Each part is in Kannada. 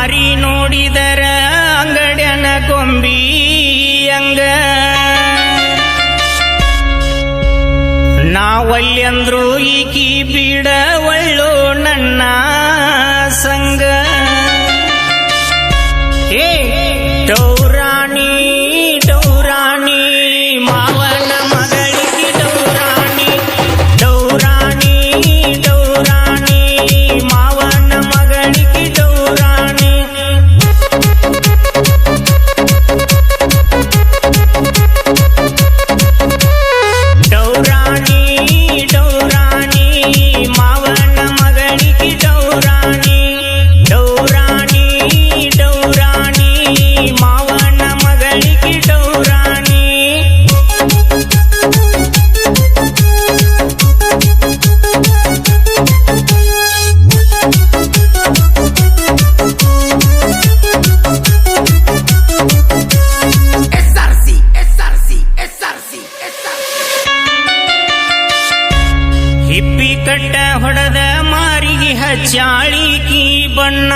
ಮಾರಿ ನೋಡಿದರ ಅಂಗಡನ ಕೊಂಬಿ ಅಂಗ. ನಾವಲ್ಯಂದ್ರು ಈಕಿ ಬೀಡ ಒಳ್ಳು ನನ್ನ ಸಂಗ. ಏ ಕಟ್ಟ ಹೊಡೆದ ಮಾರಿಗೆ ಹಚ್ಚಾಳಿಕಿ ಬಣ್ಣ.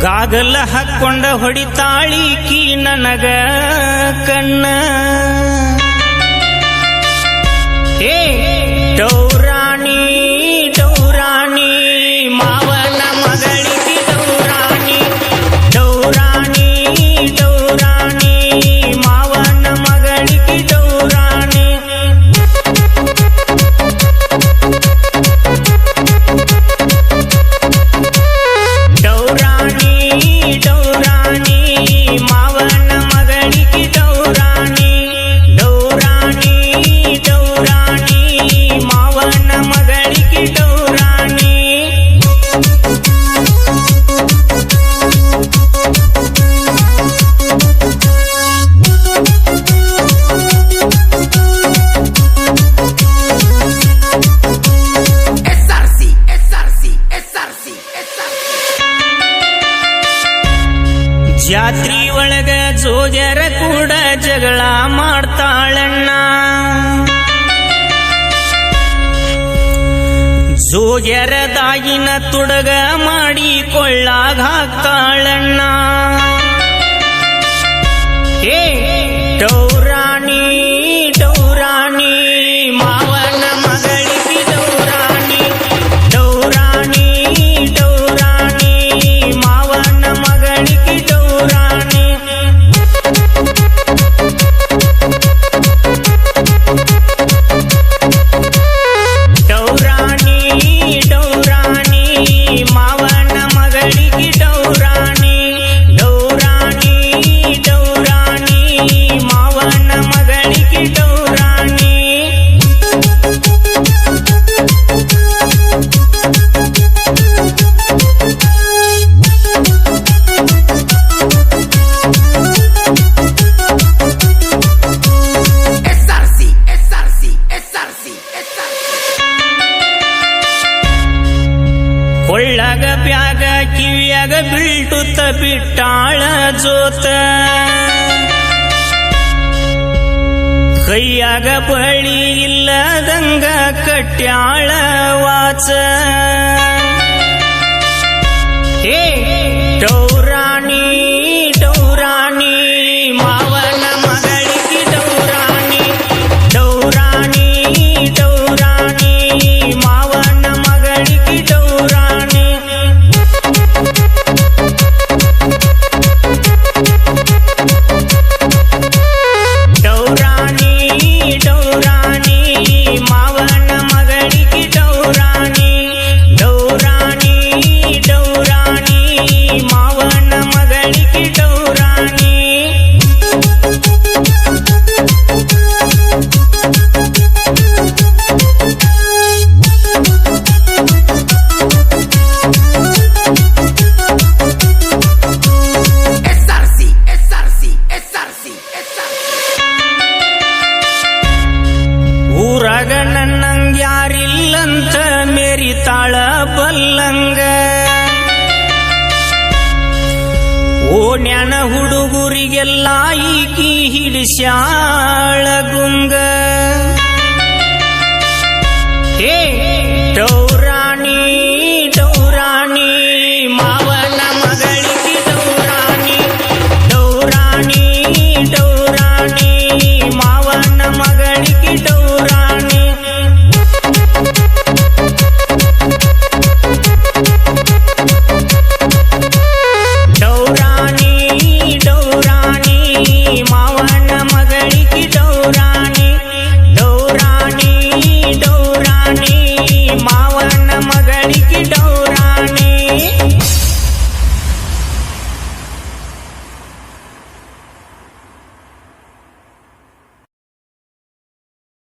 ಗಾಗಲ ಹಾಕ್ಕೊಂಡ ಹೊಡಿತಾಳಿಕಿ ನನಗ ಕಣ್ಣ. ಏ ಜಾತ್ರಿ ಒಳಗ ಜೋಗ್ಯರ ಕೂಡ ಜಗಳ ಮಾಡ್ತಾಳಣ್ಣ. ಜೋಗ್ಯರ ತಾಯಿನ ತುಡಗ ಮಾಡಿ ಕೊಳ್ಳಾಗ ಹಾಕ್ತಾಳಣ್ಣ. ಏ ಕೊಳ್ಳಗ ಬ್ಯಾಗ ಕಿವಿಯಾಗ ಬೀಳ್ಟುತ್ತ ಬಿಟ್ಟಾಳ ಜೋತ ಕೈಯಾಗ ಬಳಿ ಇಲ್ಲದಂಗ ಕಟ್ಯಾಳ ವಾಚ ಏ ಓಣ್ಯಾನ ಹುಡುಗುರಿಗೆಲ್ಲ ಈಕಿ ಹಿಡಿಸ್ಯಾಳ ಗುಂಗ. ಏ